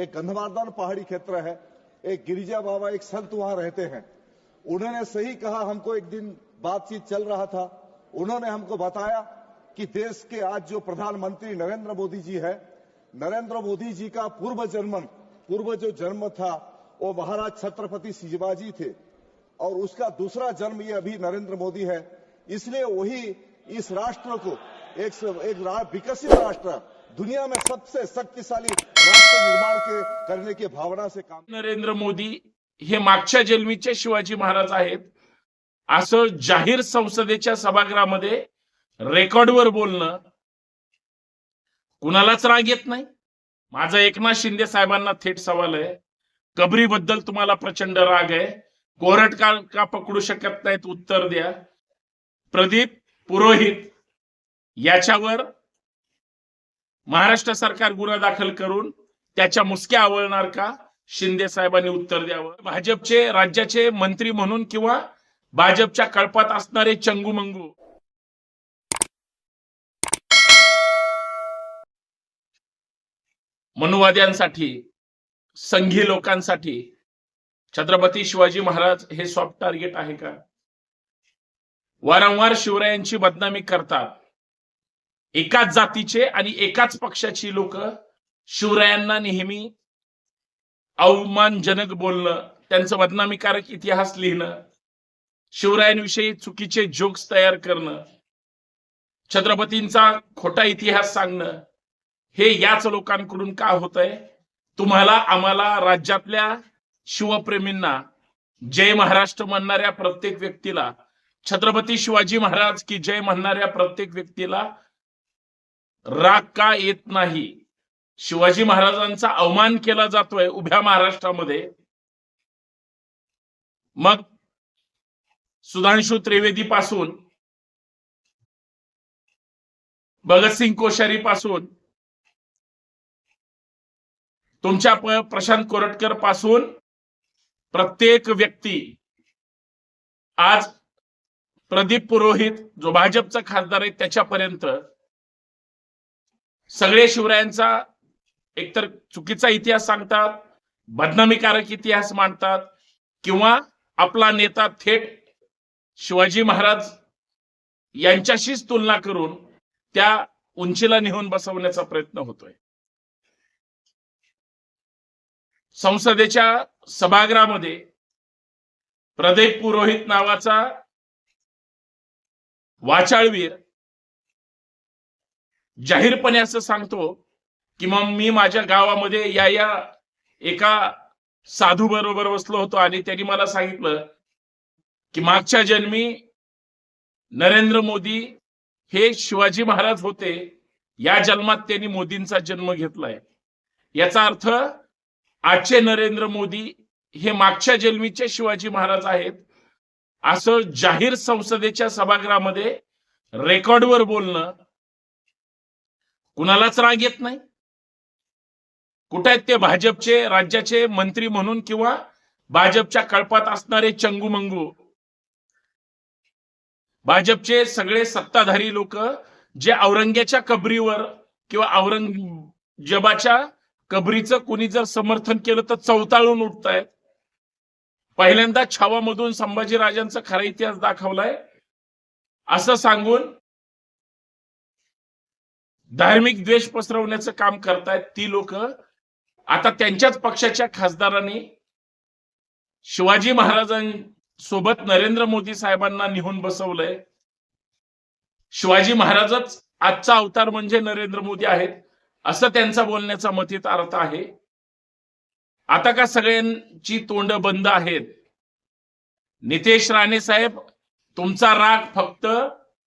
एक गंधमार्दन पहाड़ी क्षेत्र है, एक गिरिजा बाबा, एक संत वहाँ रहते हैं। उन्होंने सही कहा, हमको एक दिन बातचीत चल रहा था। उन्होंने हमको बताया कि देश के आज जो प्रधानमंत्री नरेंद्र मोदी जी है, नरेंद्र मोदी जी का पूर्व जन्म पूर्व जो जन्म था, वो महाराज छत्रपति शिवाजी थे। और उसका दूसरा जन्म ये अभी नरेंद्र मोदी है। इसलिए वही इस राष्ट्र को, एक एक विकसित राष्ट्र, दुनिया में सबसे शक्तिशाली निर्माण के की भावना से काम नरेंद्र मोदी हे मागच्या जन्मीचे शिवाजी महाराज आहेत. असं जाहीर संसदेच्या सभागृहामध्ये रेकॉर्डवर बोलणं कुणालाच राग येत नाही. माझा एकनाथ शिंदे साहेबांना थेट सवाल आहे. कबरीबद्दल तुम्हाला प्रचंड राग आहे. कोरट का का पकडू शकत नाहीत? उत्तर द्या. प्रदीप पुरोहित याच्यावर महाराष्ट्र सरकार गुन्हा दाखल करून त्याच्या मुसक्या आवळणार का? शिंदे साहेबांनी उत्तर द्यावं. भाजपचे राज्याचे मंत्री म्हणून किंवा भाजपच्या कळपात असणारे चंगू मंगू? मनुवाद्यांसाठी संघी लोकांसाठी छत्रपती शिवाजी महाराज हे सॉफ्ट टार्गेट आहे का? वारंवार शिवरायांची बदनामी करतात. एकाच जातीचे आणि एकाच पक्षाची लोक शिवरायांना नेहमी अवमानजनक बोलणं त्यांचं बदनामीकारक इतिहास लिहिणं शिवरायांविषयी चुकीचे जोक्स तयार करणं छत्रपतींचा खोटा इतिहास सांगणं हे याच लोकांकडून का होत आहे तुम्हाला आम्हाला राज्यातल्या शिवप्रेमींना जय महाराष्ट्र म्हणणाऱ्या प्रत्येक व्यक्तीला छत्रपती शिवाजी महाराज की जय म्हणणाऱ्या प्रत्येक व्यक्तीला राग का येत नाही? शिवाजी महाराजांचा अवमान केला जातोय उभ्या महाराष्ट्रामध्ये. मग सुधांशु त्रिवेदी पासून भगतसिंग कोश्यारी पासून तुमच्या प्रशांत कोरटकरपासून प्रत्येक व्यक्ती आज प्रदीप पुरोहित जो भाजपचा खासदार आहे त्याच्यापर्यंत सगळे शिवरायांचा एकतर चुकीचा इतिहास सांगतात बदनामीकारक इतिहास मांडतात किंवा आपला नेता थेट शिवाजी महाराज यांच्याशीच तुलना करून त्या उंचीला नेऊन बसवण्याचा प्रयत्न होतोय. संसदेच्या सभागृहामध्ये प्रदीप पुरोहित नावाचा वाचाळवीर जाहीरपणे असं सांगतो किंवा मी माझ्या गावामध्ये या या एका साधू बरोबर बसलो होतो आणि त्यांनी मला सांगितलं की मागच्या जन्मी नरेंद्र मोदी हे शिवाजी महाराज होते. या जन्मात त्यांनी मोदींचा जन्म घेतलाय. याचा अर्थ आजचे नरेंद्र मोदी हे मागच्या जन्मीचे शिवाजी महाराज आहेत. असं जाहीर संसदेच्या सभागृहामध्ये रेकॉर्डवर बोलणं कुणालाच राग येत नाही. कुठे आहेत ते भाजपचे राज्याचे मंत्री म्हणून किंवा भाजपच्या कळपात असणारे चंगू मंगू? भाजपचे सगळे सत्ताधारी लोक जे औरंग्याच्या कबरीवर किंवा औरंगजेबाच्या कबरीचं कोणी जर समर्थन केलं तर चौताळून उठतायत. पहिल्यांदा छावामधून संभाजीराजांचा खरा इतिहास दाखवलाय. असं सांगून धार्मिक द्वेष पसरवण्याचं काम करतायत ती लोक. आता त्यांच्याच पक्षाच्या खासदारांनी शिवाजी महाराजांसोबत नरेंद्र मोदी साहेबांना निहून बसवलंय. शिवाजी महाराजच आजचा अवतार म्हणजे नरेंद्र मोदी आहेत असं त्यांचा बोलण्याचा मतीत अर्थ आहे. आता का सगळ्यांची तोंड बंद आहेत? नितेश राणे साहेब तुमचा राग फक्त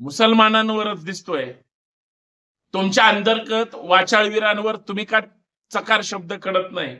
मुसलमानांवरच दिसतोय. तुमच्या अंतर्गत वाचाळवीरांवर तुम्ही का चकार शब्द कळत नाही.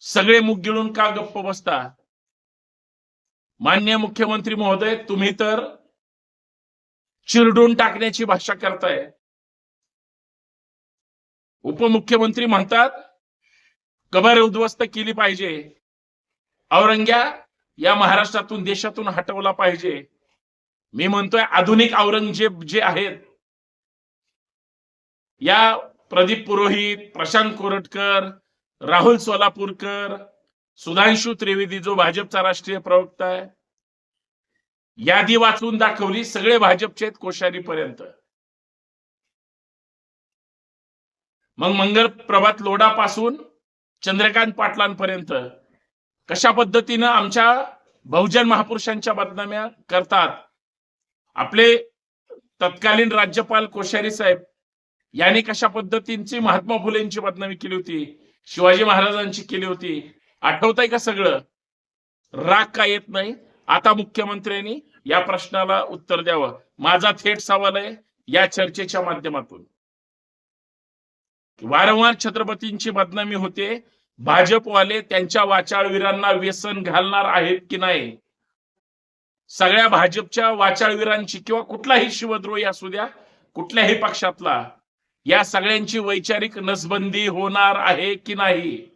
सगळे मुख गिळून का गप्प बसता मान्य मुख्यमंत्री महोदय तुम्ही तर चिरडून टाकण्याची भाषा करताय. उपमुख्यमंत्री म्हणतात कबर उद्ध्वस्त केली पाहिजे. औरंग्या या महाराष्ट्रातून देशातून हटवला पाहिजे. मी म्हणतोय आधुनिक औरंगजेब जे आहेत या प्रदीप पुरोहित प्रशांत कोरटकर राहुल सोलापूरकर सुधांशु त्रिवेदी जो भाजपचा राष्ट्रीय प्रवक्ता आहे. यादी वाचून दाखवली सगळे भाजपचे आहेत कोश्यारीपर्यंत. मग मंगल प्रभात लोडापासून चंद्रकांत पाटलांपर्यंत कशा पद्धतीनं आमच्या बहुजन महापुरुषांच्या बदनाम्या करतात? आपले तत्कालीन राज्यपाल कोश्यारी साहेब यांनी कशा पद्धतींची महात्मा फुलेंची बदनामी केली होती? शिवाजी महाराजांची केली होती. आठवत आहे का सगळं? राग का येत नाही? आता मुख्यमंत्र्यांनी या प्रश्नाला उत्तर द्यावं. माझा थेट सवाल आहे या चर्चेच्या माध्यमातून. वारंवार छत्रपतींची बदनामी होते. भाजपवाले त्यांच्या वाचाळवीरांना व्यसन घालणार आहेत की नाही? सगळ्या भाजपच्या वाचाळवीरांची किंवा कुठलाही शिवद्रोही असू द्या कुठल्याही पक्षातला या सगळ्यांची वैचारिक नसबंदी होणार आहे की नाही?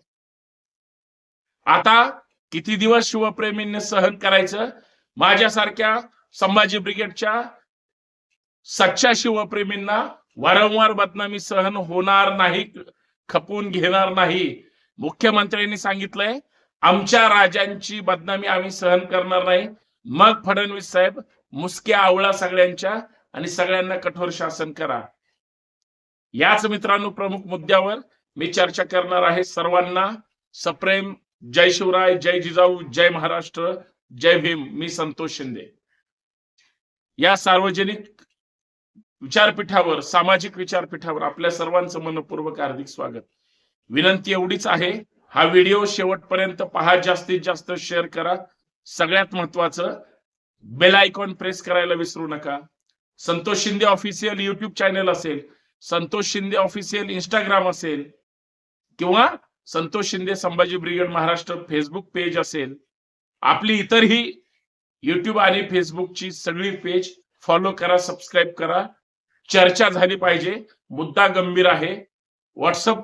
आता किती दिवस शिवप्रेमींनी सहन करायचं? माझ्यासारख्या संभाजी ब्रिगेडच्या सच्च्या शिवप्रेमींना वारंवार बदनामी सहन होणार नाही खपून घेणार नाही. मुख्यमंत्र्यांनी सांगितलंय आमच्या राजांची बदनामी आम्ही सहन करणार नाही. मग फडणवीस साहेब मुसक्या आवळा सगळ्यांच्या आणि सगळ्यांना कठोर शासन करा. याच मित्रांनो प्रमुख मुद्द्यावर मी चर्चा करणार आहे सर्वांना. सप्रेम जय शिवराय जय जिजाऊ जय महाराष्ट्र जय भीम. मी संतोष शिंदे. या सार्वजनिक विचारपीठावर सामाजिक विचारपीठावर आपल्या सर्वांचं मनपूर्वक हार्दिक स्वागत. विनंती एवढीच आहे हा व्हिडिओ शेवटपर्यंत पहा जास्तीत जास्त शेअर करा. सगळ्यात महत्वाचं बेल आयकॉन प्रेस करायला विसरू नका. Santosh Shinde official YouTube channel असेल संतोष शिंदे ऑफिशियल इंस्टाग्राम असेल किंवा Santosh Shinde Sambhaji brigade Maharashtra Facebook page असेल. आपली इतरही युट्यूब आणि फेसबुकची सगळी पेज फॉलो करा सबस्क्राईब करा. चर्चा झाली पाहिजे. मुद्दा गंभीर आहे. व्हॉट्सअप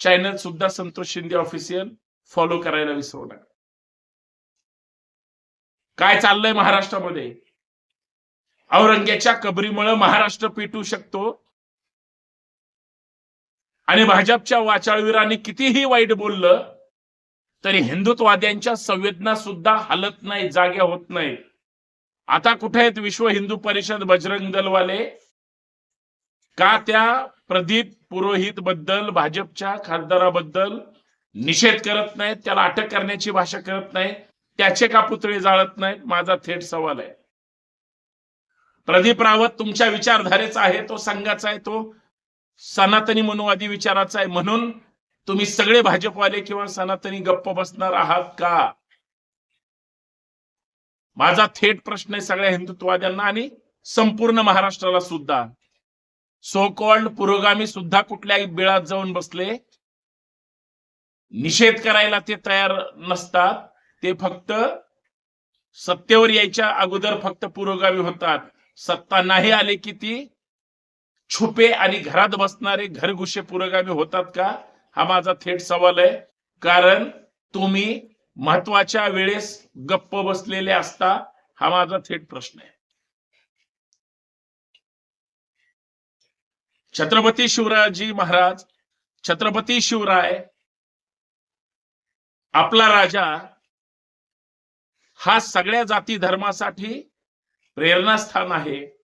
चॅनल सुद्धा संतोष शिंदे ऑफिशियल फॉलो करायला विसरू नका. काय चाललंय महाराष्ट्रामध्ये? औरंग्याच्या कबरीमुळे महाराष्ट्र पेटू शकतो. आणि भाजपच्या वाचाळवीरांनी कितीही वाईट बोललं तरी हिंदुत्ववाद्यांच्या संवेदना सुद्धा हलत नाही जाग्या होत नाही. आता कुठे आहेत विश्व हिंदू परिषद बजरंग दलवाले? का त्या प्रदीप पुरोहित बद्दल भाजपच्या खासदाराबद्दल निषेध करत नाहीत? त्याला अटक करण्याची भाषा करत नाहीत? त्याचे का पुतळे जाळत नाहीत? माझा थेट सवाल आहे. प्रदीप रावत तुमच्या विचारधारेचा आहे तो संघाचा आहे तो सनातनी मनोवादी विचाराचा आहे. म्हणून तुम्ही सगळे भाजपवाले किंवा सनातनी गप्प बसणार आहात का? माझा थेट प्रश्न आहे सगळ्या हिंदुत्ववाद्यांना आणि संपूर्ण महाराष्ट्राला सुद्धा. सो कॉल्ड पुरोगामी सुद्धा कुठल्याही बिळात जाऊन बसले. निषेध करायला ते तयार नसतात. ते फक्त सत्तेवर यायच्या अगोदर फक्त पुरोगामी होतात. सत्ता नाही आले की ती छुपे आणि घरात बसणारे घरगुशे पुरोगामी होतात का? हा माझा थेट सवाल आहे. कारण तुम्ही महत्त्वाच्या वेळेस गप्प बसलेले असता हा माझा थेट प्रश्न आहे. छत्रपती शिवराजी महाराज छत्रपती शिवराय आपला राजा हा सगळ्या जाती धर्मासाठी प्रेरणास्थान आहे.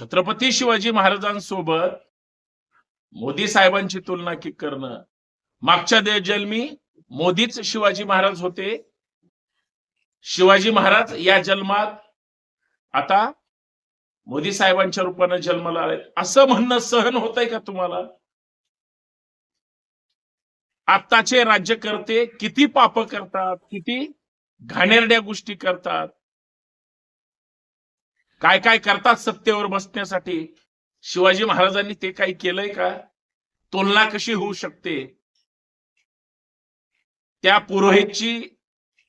छत्रपती शिवाजी महाराजांसोबत मोदी साहेबांची तुलना की करणं. मागच्या जन्मी मोदीच शिवाजी महाराज होते. शिवाजी महाराज या जन्मात आता मोदी साहेबांच्या रूपाने जन्माला आले असं म्हणणं सहन होत आहे का तुम्हाला? आत्ताचे राज्यकर्ते किती पाप करतात किती घाणेरड्या गोष्टी करतात. काय काय करतात सत्तेवर बसण्यासाठी? शिवाजी महाराजांनी ते काही केलंय का? तुलना कशी होऊ शकते? त्या पुरोहितची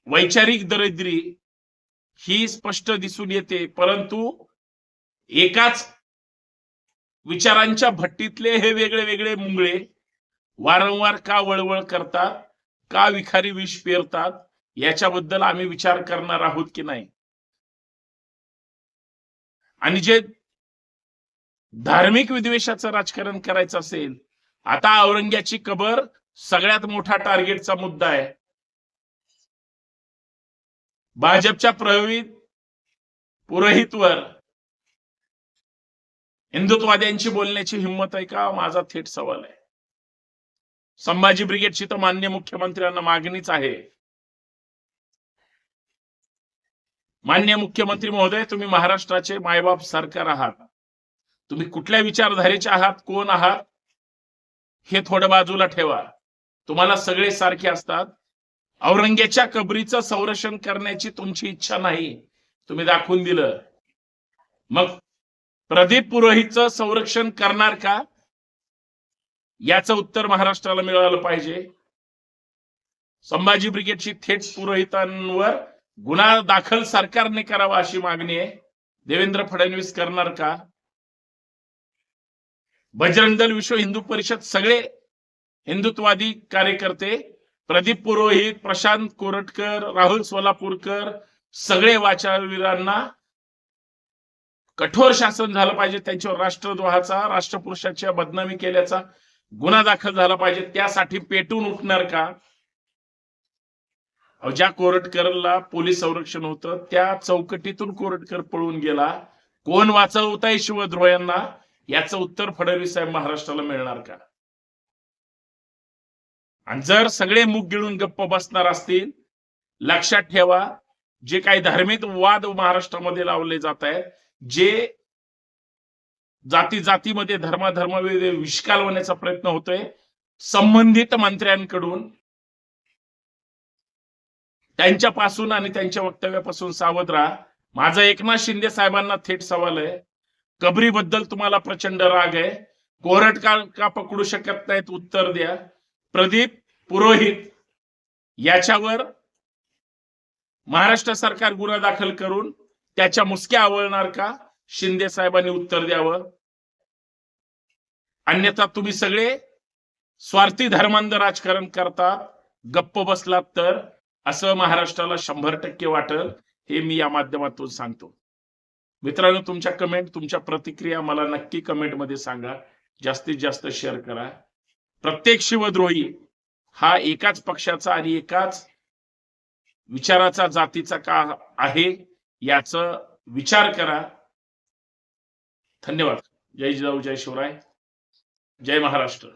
वैचारिक दरिद्री ही स्पष्ट दिसून येते. परंतु एकाच विचारांच्या भट्टीतले हे वेगळे वेगळे मुंगळे वारंवार का वळवळ करतात? का विखारी विष पेरतात? याच्याबद्दल आम्ही विचार करणार आहोत की नाही? आणि जे धार्मिक विद्वेषाचं राजकारण करायचं असेल आता औरंग्याची कबर सगळ्यात मोठा टार्गेटचा मुद्दा आहे. भाजपच्या प्रभावित पुरोहितवर हिंदुत्वाद्यांची बोलण्याची हिंमत आहे का? माझा थेट सवाल आहे. संभाजी ब्रिगेडची तर मान्य मुख्यमंत्र्यांना मागणीच आहे. मान्य मुख्यमंत्री महोदय तुम्ही महाराष्ट्राचे मायबाप सरकार आहात. तुम्ही कुठल्या विचारधारेचे आहात कोण आहात हे थोडं बाजूला ठेवा. तुम्हाला सगळे सारखे असतात. औरंगेच्या कबरीचं संरक्षण करण्याची तुमची इच्छा नाही तुम्ही दाखवून दिलं. मग प्रदीप पुरोहितचं संरक्षण करणार का? याचं उत्तर महाराष्ट्राला मिळालं पाहिजे. संभाजी ब्रिगेडची थेट पुरोहितांवर गुन्हा दाखल सरकारने करावा अशी मागणी आहे. देवेंद्र फडणवीस करणार का? बजरंग दल विश्व हिंदू परिषद सगळे हिंदुत्वादी कार्यकर्ते प्रदीप पुरोहित प्रशांत कोरटकर राहुल सोलापूरकर सगळे वाचावीरांना कठोर शासन झालं पाहिजे त्यांच्यावर राष्ट्रद्रोहाचा राष्ट्रपुरुषाच्या बदनामी केल्याचा गुन्हा दाखल झाला पाहिजे त्यासाठी पेटून उठणार का? ज्या कोरटकरला पोलीस संरक्षण होतं त्या चौकटीतून कोरटकर पळून गेला. कोण वाचवताय शिवद्रोह्यांना? याचं उत्तर फडणवीस साहेब महाराष्ट्राला मिळणार का? आणि जर सगळे मुख गिळून गप्प बसणार असतील लक्षात ठेवा जे काही धार्मिक वाद महाराष्ट्रामध्ये लावले जात आहेत जे जाती जातीमध्ये धर्माधर्म विष्कालवण्याचा प्रयत्न होतोय संबंधित मंत्र्यांकडून त्यांच्यापासून आणि त्यांच्या वक्तव्यापासून सावध राहा. माझा एकनाथ शिंदे साहेबांना थेट सवाल आहे. कबरीबद्दल तुम्हाला प्रचंड राग आहे. कोरट का का पकडू शकत नाहीत उत्तर द्या. प्रदीप पुरोहित याच्यावर महाराष्ट्र सरकार गुन्हा दाखल करून त्याच्या मुसक्या आवळणार का? शिंदे साहेबांनी उत्तर द्यावं. अन्यथा तुम्ही सगळे स्वार्थी धर्मांध राजकारण करता. गप्प बसलात तर असं महाराष्ट्राला शंभर टक्के वाटेल हे मी या माध्यमातून सांगतो. मित्रांनो तुमच्या कमेंट तुमच्या प्रतिक्रिया मला नक्की कमेंटमध्ये सांगा. जास्तीत जास्त शेअर करा. प्रत्येक शिवद्रोही हा एकाच पक्षाचा आणि एकाच विचाराचा जातीचा का आहे याच विचार करा. धन्यवाद. जय जिजाऊ जय शिवराय. जय महाराष्ट्र.